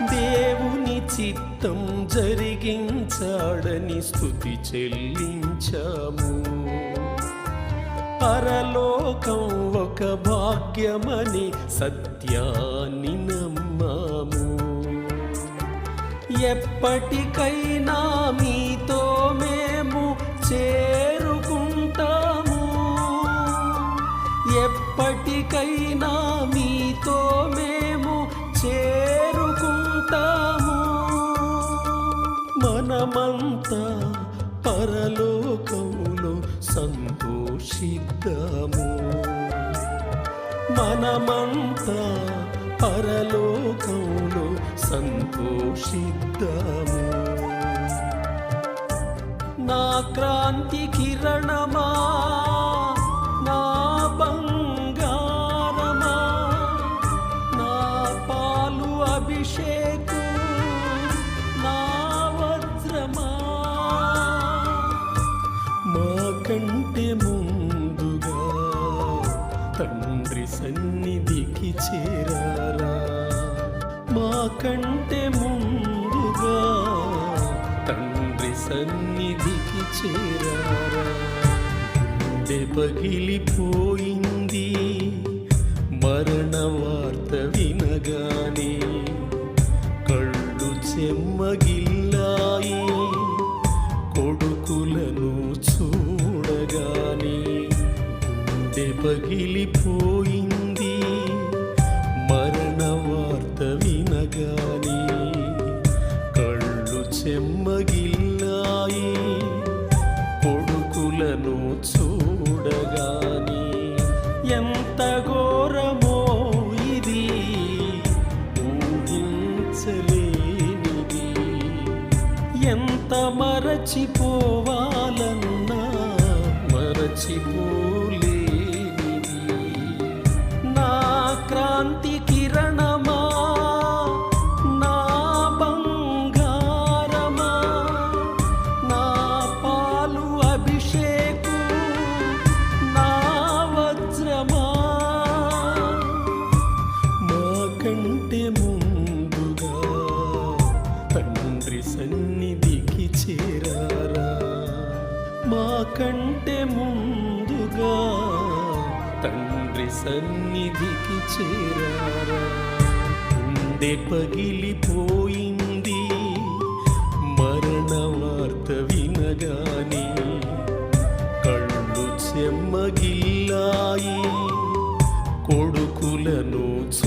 దేవుని చిత్తం జరిగించాడని స్థుతి చెల్లించాము. పరలోకం ఒక భాగ్యమని సత్యాన్ని నమ్మాము. ఎప్పటికైనా మీతో మేము చేరుకుంటాము. ఎప్పటికైనా మీతో మేము చేరుకుంటాము. మనమంతా పరలోకములో సంతోషిద్దాము. మనమంతా పరలోకంలో సంతోషిద్దాము. నా క్రాంతి కిరణమా నా బంగారమా నా పాలు అభిషేక్ తండ్రి సన్నిధికి చేరారా మా కంటే ముందుగా తండ్రి సన్నిధికి చేరారా గుండె పగిలిపోయింది మరణ వార్త వినగానే కళ్ళు చెమ్మగి గుండె పగిలిపోయింది. మరణ వార్త వినగానే కళ్ళు చెమ్మగిల్లాయి. కొడుకులను చూడగానే ఎంత ఘోరమో ఇది. ఊహించలేనిది. ఎంత మరచిపోవాలన్నా మరచిపో కిరణమా? నా బంగారమా? నా పాలు అభిషేకు? నా వజ్రమా? మా కంటే ముందుగా తండ్రి సన్నిధికి చేరారా? మా కంటే ముందుగా తండ్రి సన్నిధికి చేరారా ఉండే పగిలిపోయింది మరణ వార్త వినగానే కళ్ళు చెమ్మగిల్లాయి